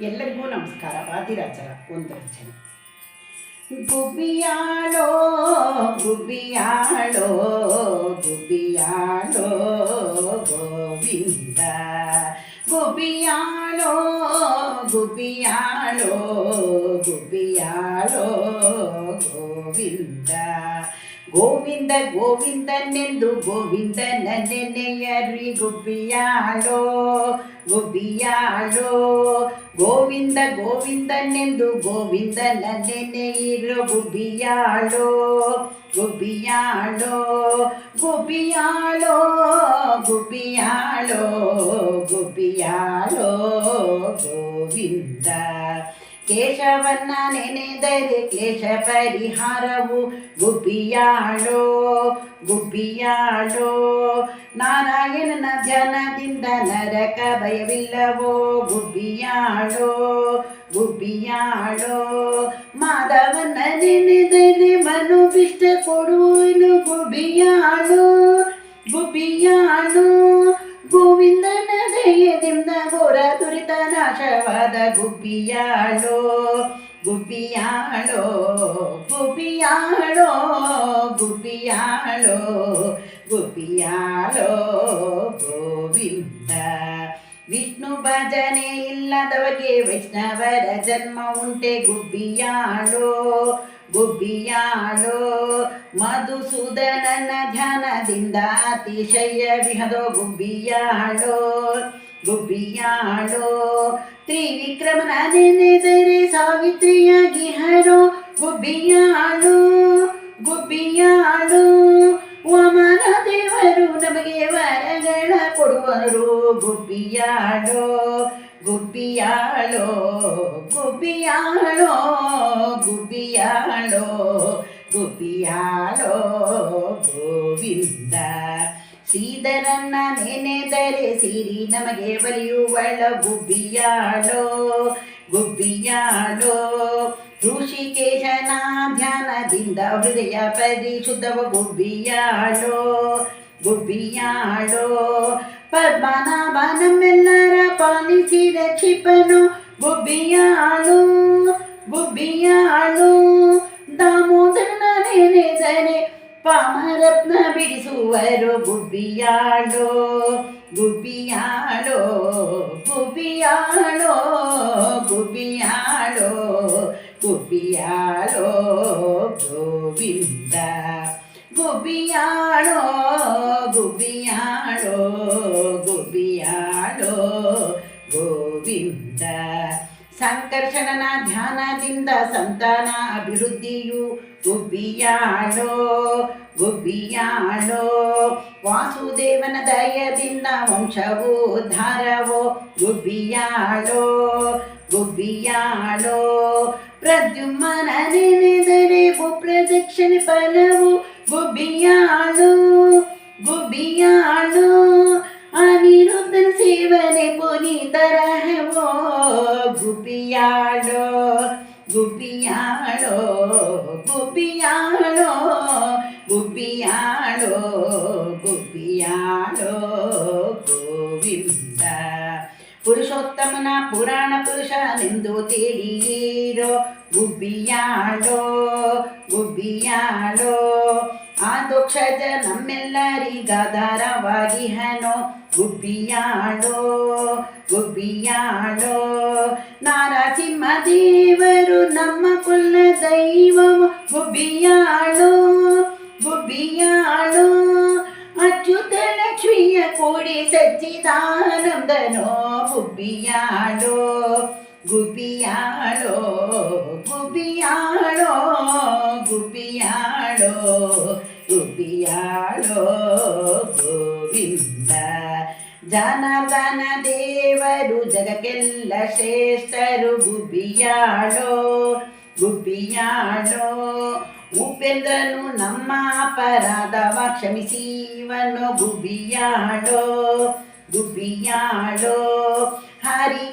ಎಲ್ಲರಿಗೂ ನಮಸ್ಕಾರ ವಾದಿರಾಜರ ಒಂದು ರಚನೆ ಗುಬ್ಬಿಯಾಳೋ ಗುಬ್ಬಿಯಾಳೋ ಗುಬ್ಬಿಯಾಳೋ ಗೋವಿಂದ ಗುಬ್ಬಿಯಾಳೋ ಗುಬ್ಬಿಯಾಳೋ ಗುಬ್ಬಿಯಾಳೋ ಗೋವಿಂದ ಗೋವಿಂದ ಗೋವಿಂದನೆಂದು ಗೋವಿಂದನ ನೆನೆಯರಿ ಗುಬ್ಬಿಯಾಳೋ ಗುಬ್ಬಿಯಾಳೋ ಗೋವಿಂದ ಗೋವಿಂದನೆಂದು ಗೋವಿಂದನ ನೆನೆಯಿರೋ ಗುಬ್ಬಿಯಾಳೋ ಗುಬ್ಬಿಯಾಳೋ ಗುಬ್ಬಿಯಾಳೋ ಗುಬ್ಬಿಯಾಳೋ ಗುಬ್ಬಿಯಾಳೋ ಗೋವಿಂದ ಕೇಶವನ್ನ ನೆನೆದರೆ ಕೇಶ ಪರಿಹಾರವು ಗುಬ್ಬಿಯಾಳೋ ಗುಬ್ಬಿಯಾಳೋ. ನಾರಾಯಣನ ಧ್ಯಾನದಿಂದ ನರಕ ಭಯವಿಲ್ಲವೋ, ಗುಬ್ಬಿಯಾಳೋ ಗುಬ್ಬಿಯಾಳೋ. ಮಾಧವನ ನೆನೆದರೆ ಮನುಬಿಷ್ಟ ಕೊಡುವನು ಗುಬ್ಬಿಯಾಳೋ ಗುಬ್ಬಿಯಾಳೋ. ಗೋವಿಂದನ ದಯದಿಂದ ಘೋರ ದುರಿತ ಗುಬ್ಬಿಯಾಳೋ ಗುಬ್ಬಿಯಾಳೋ ಗುಬ್ಬಿಯಾಳೋ ಗುಬ್ಬಿಯಾಳೋ ಗುಬ್ಬಿಯಾಳೋ ಗೋವಿಂದ. ವಿಷ್ಣು ಭಜನೆ ಇಲ್ಲದವಗೆ ವೈಷ್ಣವರ ಜನ್ಮ ಉಂಟೆ, ಗುಬ್ಬಿಯಾಳೋ ಗುಬ್ಬಿಯಾಳೋ. ಮಧುಸೂದನನ ಧ್ಯಾನದಿಂದ ಅತಿಶಯ ವಿಹದೋ, ಗುಬ್ಬಿಯಾಳೋ. ಗುಬ್ಬಿಯಾಳೋ ತ್ರಿವಿಕ್ರಮನ ನೆನೆದರೆ ಸಾವಿತ್ರಿಯಾಗಿ ಹರೋ ಗುಬ್ಬಿಯಾಳೋ ಗುಬ್ಬಿಯಾಳೋ ವಾಮನ ದೇವರು ನಮಗೆ ವರಗಳ ಕೊಡುವರು ಗುಬ್ಬಿಯಾಳೋ ಗುಬ್ಬಿಯಾಳೋ ಗುಬ್ಬಿಯಾಳೋ ಗುಬ್ಬಿಯಾಳೋ ಗುಬ್ಬಿಯಾಳೋ ಗೋವಿಂದ ಶ್ರೀಧರನ್ನ ನೆನೆದರೆ ಸಿರಿ ನಮಗೆ ಒಲಿಯುವಳ ಗುಬ್ಬಿಯಾಳೋ ಗುಬ್ಬಿಯಾಳೋ ಋಷಿಕೇಶನ ಧ್ಯಾನದಿಂದ ಹೃದಯ ಪರಿಶುದ್ಧವ ಗುಬ್ಬಿಯಾಳೋ ಗುಬ್ಬಿಯಾಳೋ ಪದ್ಮನಾಭ ನಮ್ಮೆಲ್ಲರ ಪಾಲಿಸಿ ರಕ್ಷಿಪನು ಗುಬ್ಬಿಯಾಳು ಗುಬ್ಬಿಯಾಳು ದಾಮೋದರನ ನೆನೆದರೆ ಪಾಮರತ್ನ ಬಿಡಿಸುವರು ಗುಬ್ಬಿಯಾಳೋ ಗುಬ್ಬಿಯಾಳೋ ಗುಬ್ಬಿಯಾಳೋ ಗುಬ್ಬಿಯಾಳೋ ಗುಬ್ಬಿಯಾಳೋ ಗೋವಿಂದ ಗುಬ್ಬಿಯಾಳೋ ಗುಬ್ಬಿಯಾಳೋ ಸಂಕರ್ಷಣನ ಧ್ಯಾನದಿಂದ ಸಂತಾನ ಅಭಿವೃದ್ಧಿಯು ಗುಬ್ಬಿಯಾಳೋ ಗುಬ್ಬಿಯಾಳೋ ವಾಸುದೇವನ ದಯದಿಂದ ವಂಶವು ಉದ್ಧಾರವೋ ಗುಬ್ಬಿಯಾಳೋ ಗುಬ್ಬಿಯಾಳೋ ಪ್ರದ್ಯುಮ್ನ ನೆನೆದರೆ ಪ್ರದಕ್ಷಿಣೆ ಫಲವು ಗುಬ್ಬಿಯಾಳು ಗುಬ್ಬಿಯಾಳು ಅನಿರುದ್ಧನ ಸೇವನೆ ಪುನೀತರಹವೋ ಗುಬ್ಬಿಯಾಳೋ ಗುಬ್ಬಿಯಾಳೋ ಗುಬ್ಬಿಯಾಳೋ ಗುಬ್ಬಿಯಾಳೋ ಗುಬ್ಬಿಯಾಳೋ ಗೋವಿಂದ ಪುರುಷೋತ್ತಮನ ಪುರಾಣ ಪುರುಷನೆಂದು ತಿಳಿಯಿರೋ ಗುಬ್ಬಿಯಾಳೋ ಗುಬ್ಬಿಯಾಳೋ ಆ ದೋಕ್ಷಜ ನಮ್ಮೆಲ್ಲರಿಗಾಧಾರವಾಗಿ ಹನೋ ಗುಬ್ಬಿಯಾಳೋ ಗುಬ್ಬಿಯಾಳೋ ನಾರಸಿಂಹ ದೇವರು ನಮ್ಮ ಕುಲ ದೈವವು ಗುಬ್ಬಿಯಾಳೋ ಗುಬ್ಬಿಯಾಳೋ ಅಚ್ಯುತ ಲಕ್ಷ್ಮಿಯ ಕೂಡಿ ಸಚ್ಚಿದಾನಂದನೋ ಗುಬ್ಬಿಯಾಳೋ ಗುಬ್ಬಿಯಾಳೋ ಗುಬ್ಬಿಯಾಳೋ ಗುಬ್ಬಿಯಾಳೋ ಗುಬ್ಬಿಯಾಳೋ ಗೋವಿಂದ ಜನಾರ್ದನ ದೇವರು ಜಗಕ್ಕೆಲ್ಲ ಶ್ರೇಷ್ಠರು ಗುಬ್ಬಿಯಾಡೋ ಗುಬ್ಬಿಯಾಡೋ ಉಪೇಂದ್ರನು ನಮ್ಮ ಅಪರಾಧವ ಕ್ಷಮಿಸೀವನು ಗುಬ್ಬಿಯಾಡೋ ಗುಬ್ಬಿಯಾಡೋ ಹರಿ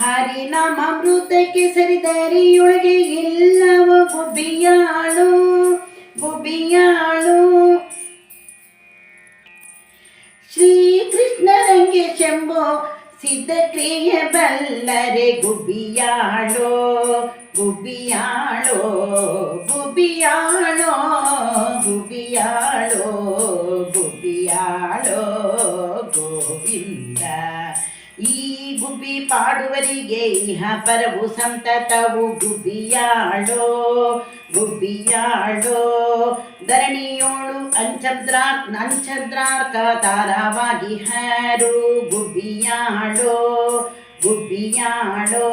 ಹರಿ ನಮ್ಮ ಮೃತಕ್ಕೆ ಸರಿದರಿಯೊಳಗೆ ಇಲ್ಲವೋ ಗುಬ್ಬಿಯಾಳು ಗುಬ್ಬಿಯಾಳು. ಶ್ರೀಕೃಷ್ಣ ರಂಗೆ ಶಂಭೋ ಸಿದ್ಧಕ್ರಿಯೆ ಬಲ್ಲರೆ ಗುಬ್ಬಿಯಾಳೋ ಗುಬ್ಬಿಯಾಳೋ ಗುಬ್ಬಿಯಾಳೋ ಗುಬ್ಬಿಯಾಳೋ ಗುಬ್ಬಿಯಾಳೋ ಗೋವಿಂದ ಈ ಗುಬ್ಬಿ ಪಾಡುವರಿಗೆ ಇಹ ಪರವು ಸಂತತವು ಗುಬ್ಬಿಯಾಳೋ ಗುಬ್ಬಿಯಾಳೋ. ಧರಣಿಯೋಳು ಅಂಚದ್ರಾರ್, ನಂಚದ್ರಾರ್ಕ ತಾರವಾಗಿ ಹರು ಗುಬ್ಬಿಯಾಳೋ ಗುಬ್ಬಿಯಾಳೋ.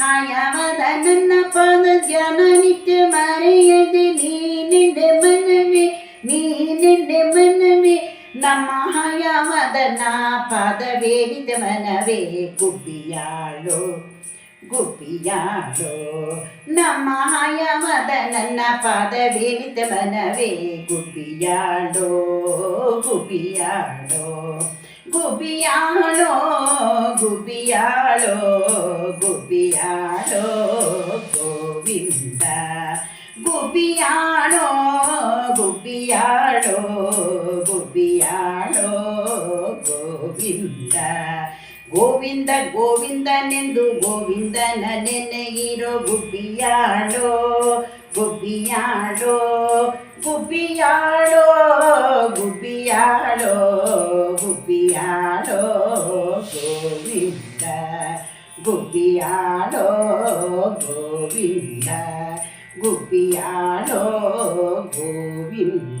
ಹಾಯವಾದ ನನ್ನ ಪದ ಧ್ಯಾನ ನಿತ್ಯ ಮರೆಯದೆ ನೀನೆಂದೆ ಮನವೇ ನೀನೆಂದೆ ಮನವೇ. ನಮ್ಮ ಹಯಮದನ ಪದವೇನಿತ ಮನವೇ ಗುಬ್ಬಿಯಾಳೋ ಗುಬ್ಬಿಯಾಳೋ ನಮ್ಮ ಹಯಮದನ ಪದವೇನಿತ ಮನವೇ ಗುಬ್ಬಿಯಾಳೋ ಗುಬ್ಬಿಯಾಳೋ ಗುಬ್ಬಿಯಾಳೋ ಗುಬ್ಬಿಯಾಳೋ ಗುಬ್ಬಿಯಾಳೋ ಗೋವಿಂದ ಗುಬ್ಬಿಯಾಳೋ ಗುಬ್ಬಿಯಾಳೋ ಗೋವಿಂದ ಗೋವಿಂದನೆಂದು ಗೋವಿಂದನ ನೆನೆಯಿರೋ ಗುಬ್ಬಿಯಾಳೋ ಗುಬ್ಬಿಯಾಳೋ ಗುಬ್ಬಿಯಾಳೋ ಗುಬ್ಬಿಯಾಳೋ ಗುಬ್ಬಿಯಾಳೋ ಗೋವಿಂದ ಗುಬ್ಬಿಯಾಳೋ ಗೋವಿಂದ ಗುಬ್ಬಿಯಾಳೋ ಗೋವಿಂದ